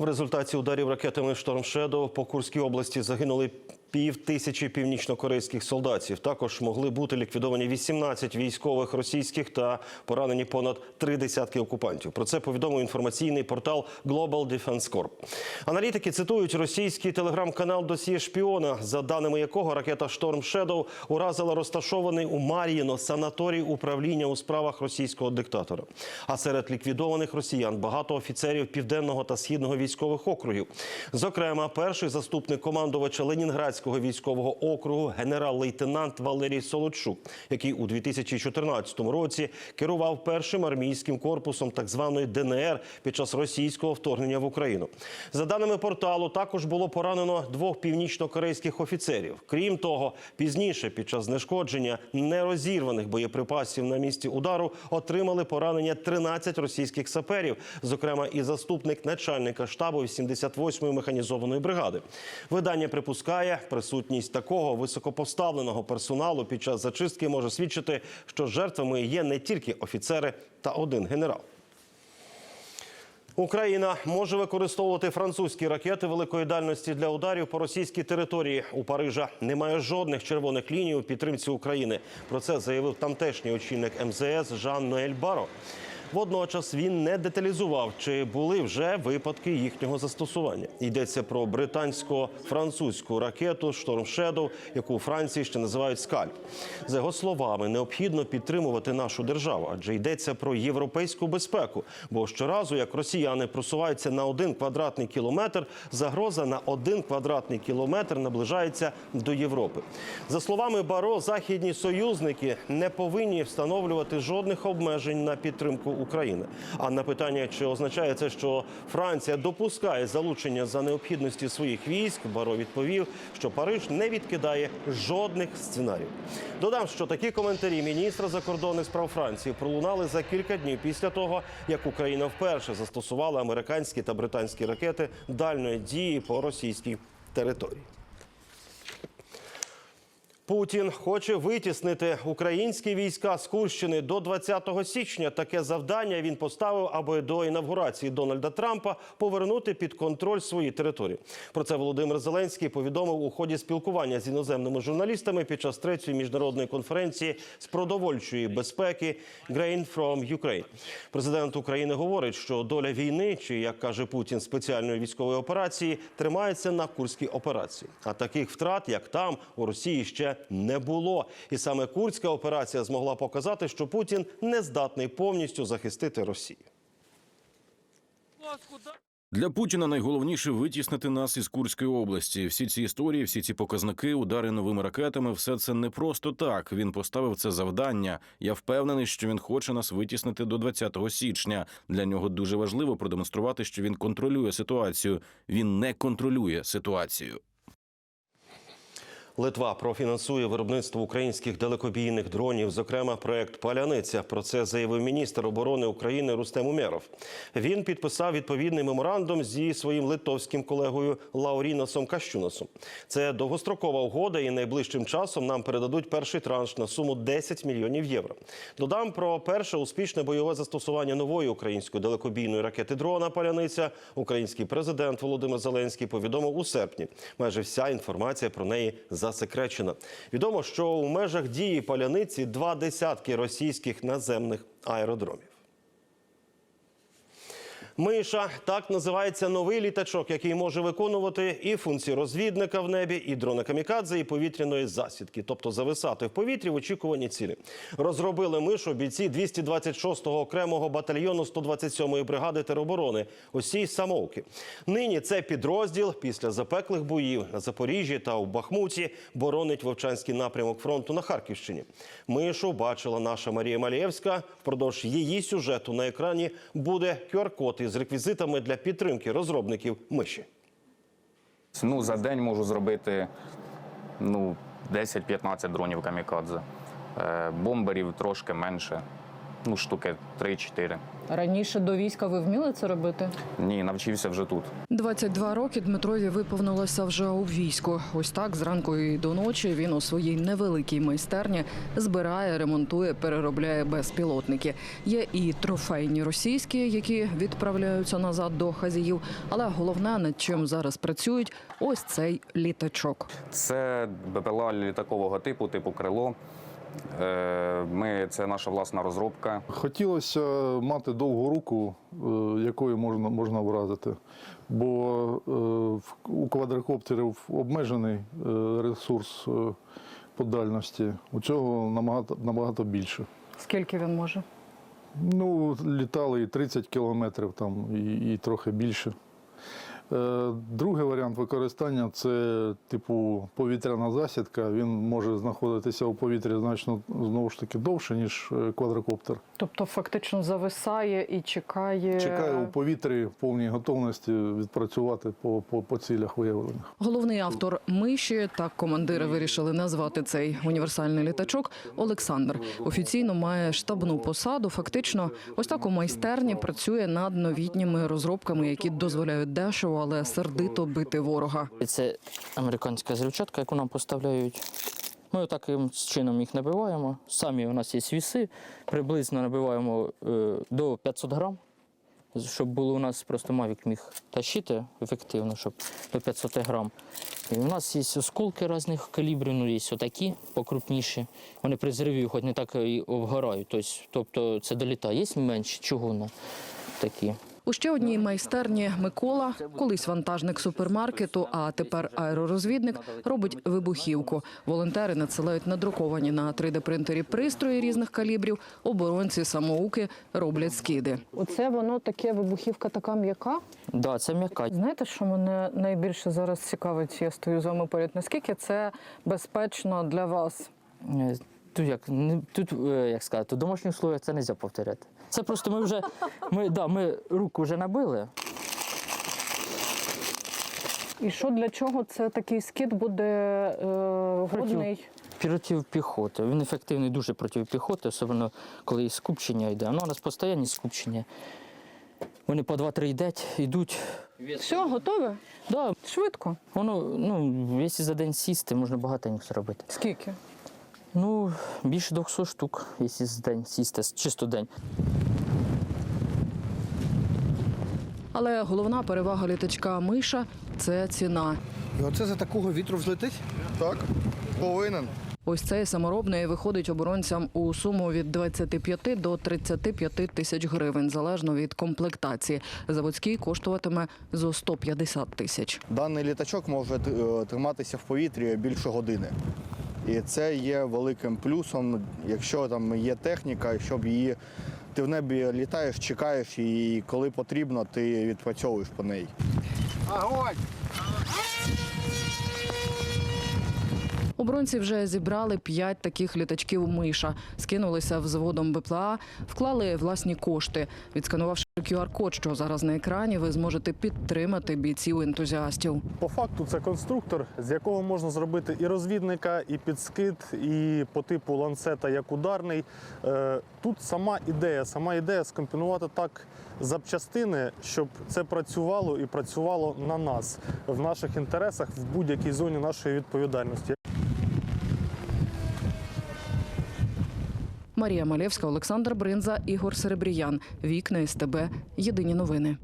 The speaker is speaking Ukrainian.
В результаті ударів ракетами «Шторм Шедоу» по Курській області загинули пів тисячі північнокорейських солдатів. Також могли бути ліквідовані 18 військових російських та поранені понад три десятки окупантів. Про це повідомив інформаційний портал Global Defense Corp. Аналітики цитують російський телеграм-канал «Досьє шпіона», за даними якого ракета «Шторм Шедоу» уразила розташований у Мар'їно санаторій управління у справах російського диктатора. А серед ліквідованих росіян багато офіцерів південного та східного військових округів. Зокрема, перший заступник командувача Ленінградського військового округу генерал-лейтенант Валерій Солодчук, який у 2014 році керував першим армійським корпусом так званої ДНР під час російського вторгнення в Україну. За даними порталу, також було поранено двох північно-корейських офіцерів. Крім того, пізніше під час знешкодження нерозірваних боєприпасів на місці удару отримали поранення 13 російських саперів, зокрема і заступник начальника штабу 88-ї механізованої бригади. Видання припускає, присутність такого високопоставленого персоналу під час зачистки може свідчити, що жертвами є не тільки офіцери та один генерал. Україна може використовувати французькі ракети великої дальності для ударів по російській території. У Парижа немає жодних червоних ліній у підтримці України. Про це заявив тамтешній очільник МЗС Жан Ноель Баро. Водночас він не деталізував, чи були вже випадки їхнього застосування. Йдеться про британсько-французьку ракету «Шторм Шедоу», яку у Франції ще називають «Скальп». За його словами, необхідно підтримувати нашу державу, адже йдеться про європейську безпеку. Бо щоразу, як росіяни просуваються на один квадратний кілометр, загроза на один квадратний кілометр наближається до Європи. За словами Баро, західні союзники не повинні встановлювати жодних обмежень на підтримку України. А на питання, чи означає це, що Франція допускає залучення за необхідності своїх військ, Баро відповів, що Париж не відкидає жодних сценаріїв. Додам, що такі коментарі міністра закордонних справ Франції пролунали за кілька днів після того, як Україна вперше застосувала американські та британські ракети дальної дії по російській території. Путін хоче витіснити українські війська з Курщини до 20 січня. Таке завдання він поставив, аби до інавгурації Дональда Трампа повернути під контроль свої території. Про це Володимир Зеленський повідомив у ході спілкування з іноземними журналістами під час третьої міжнародної конференції з продовольчої безпеки «Grain from Ukraine». Президент України говорить, що доля війни, чи як каже Путін, спеціальної військової операції, тримається на курській операції. А таких втрат, як там, у Росії ще не було. І саме курська операція змогла показати, що Путін не здатний повністю захистити Росію. Для Путіна найголовніше витіснити нас із Курської області. Всі ці історії, всі ці показники, удари новими ракетами все це не просто так. Він поставив це завдання. Я впевнений, що він хоче нас витіснити до 20 січня. Для нього дуже важливо продемонструвати, що він контролює ситуацію. Він не контролює ситуацію. Литва профінансує виробництво українських далекобійних дронів, зокрема проект Паляниця. Про це заявив міністр оборони України Рустем Умєров. Він підписав відповідний меморандум зі своїм литовським колегою Лауріносом Кащуносом. Це довгострокова угода, і найближчим часом нам передадуть перший транш на суму 10 мільйонів євро. Додам про перше успішне бойове застосування нової української далекобійної ракети дрона Паляниця. Український президент Володимир Зеленський повідомив у серпні. Майже вся інформація про неї засекречена. Відомо, що у межах дії паляниці два десятки російських наземних аеродромів. Миша так називається новий літачок, який може виконувати і функції розвідника в небі, і дрона камікадзе, і повітряної засідки, тобто зависати в повітрі в очікуванні цілі. Розробили мишу бійці 226-го окремого батальйону 127-ї бригади тероборони. Усі самовки. Нині це підрозділ після запеклих боїв на Запоріжжі та у Бахмуті боронить Вовчанський напрямок фронту на Харківщині. Мишу бачила наша Марія Малієвська. Впродовж її сюжету на екрані буде QR-код із реквізитами для підтримки розробників миші. Ну, за день можу зробити ну, 10-15 дронів камікадзе. Е, Бомберів трошки менше. Ну, штуки 3-4. Раніше до війська ви вміли це робити? Ні, навчився вже тут. 22 роки Дмитрові виповнилося вже у війську. Ось так зранку і до ночі він у своїй невеликій майстерні збирає, ремонтує, переробляє безпілотники. Є і трофейні російські, які відправляються назад до хазіїв. Але головне, над чим зараз працюють, ось цей літачок. Це БПЛА літакового типу, типу крило. Е, Ми, це наша власна розробка. Хотілося мати довгу руку, е, якою можна, можна вразити. Бо е, у квадрокоптерів обмежений ресурс по дальності. У цього набагато, набагато більше. Скільки він може? Ну, літали і 30 кілометрів там, і, і трохи більше. Е, Другий варіант використання це типу повітряна засідка. Він може знаходитися у повітрі значно знову ж таки довше, ніж е, квадрокоптер. Тобто фактично зависає і чекає. Чекаю у повітрі в повній готовності відпрацювати по, по, по цілях виявлених. Головний автор миші так командири вирішили назвати цей універсальний літачок Олександр. Офіційно має штабну посаду. Фактично, ось так у майстерні працює над новітніми розробками, які дозволяють дешево, але сердито бити ворога. Це американська зрівчатка, яку нам поставляють. Ми таким чином їх набиваємо. Самі у нас є віси, приблизно набиваємо е, до 500 грам, щоб було у нас просто Мавік міг тащити ефективно, щоб до 500 грам. І у нас є осколки різних калібрів, ну є отакі покрупніші. Вони при зриві хоч не так і обгорають. Тобто, тобто це долітає. Є менші чугунно такі. У ще одній майстерні Микола, колись вантажник супермаркету, а тепер аеророзвідник, робить вибухівку. Волонтери надсилають надруковані на 3D-принтері пристрої різних калібрів. Оборонці самоуки роблять скиди. Оце воно таке вибухівка, така м'яка. Да, це м'яка. Знаєте, що мене найбільше зараз цікавить? Я стою з вами поряд. Наскільки це безпечно для вас? Тут як не тут, е, як сказати, домашніх условиях це не можна повторяти. Це просто ми вже ми, да, ми руку вже набили. І що для чого це такий скид буде е, годний? Проти піхоти. Він ефективний дуже проти піхоти, особливо коли і скупчення йде. Ну, у нас постійні скупчення. Вони по 2-3 йдуть, йдуть. Все, готове? Да, Швидко. воно, ну, якщо за день сісти, можна багато зробити. Скільки? Ну, більше 200 штук, якщо за день сісти, чисто день. Але головна перевага літачка миша це ціна. І оце за такого вітру взлетить? Так, повинен. Ось цей саморобний виходить оборонцям у суму від 25 до 35 тисяч гривень, залежно від комплектації. Заводський коштуватиме зо 150 тисяч. Даний літачок може е, триматися в повітрі більше години. І це є великим плюсом, якщо там є техніка, щоб її ти в небі літаєш, чекаєш, і коли потрібно, ти відпрацьовуєш по неї. Оборонці вже зібрали п'ять таких літачків миша, скинулися взводом БПЛА, вклали власні кошти. Відсканувавши QR-код, що зараз на екрані, ви зможете підтримати бійців ентузіастів. По факту це конструктор, з якого можна зробити і розвідника, і підскид, і по типу ланцета як ударний. Е, Тут сама ідея, сама ідея скомпонувати так запчастини, щоб це працювало і працювало на нас в наших інтересах в будь-якій зоні нашої відповідальності. Марія Малєвська, Олександр Бринза, Ігор Серебріян. Вікна СТБ. Єдині новини.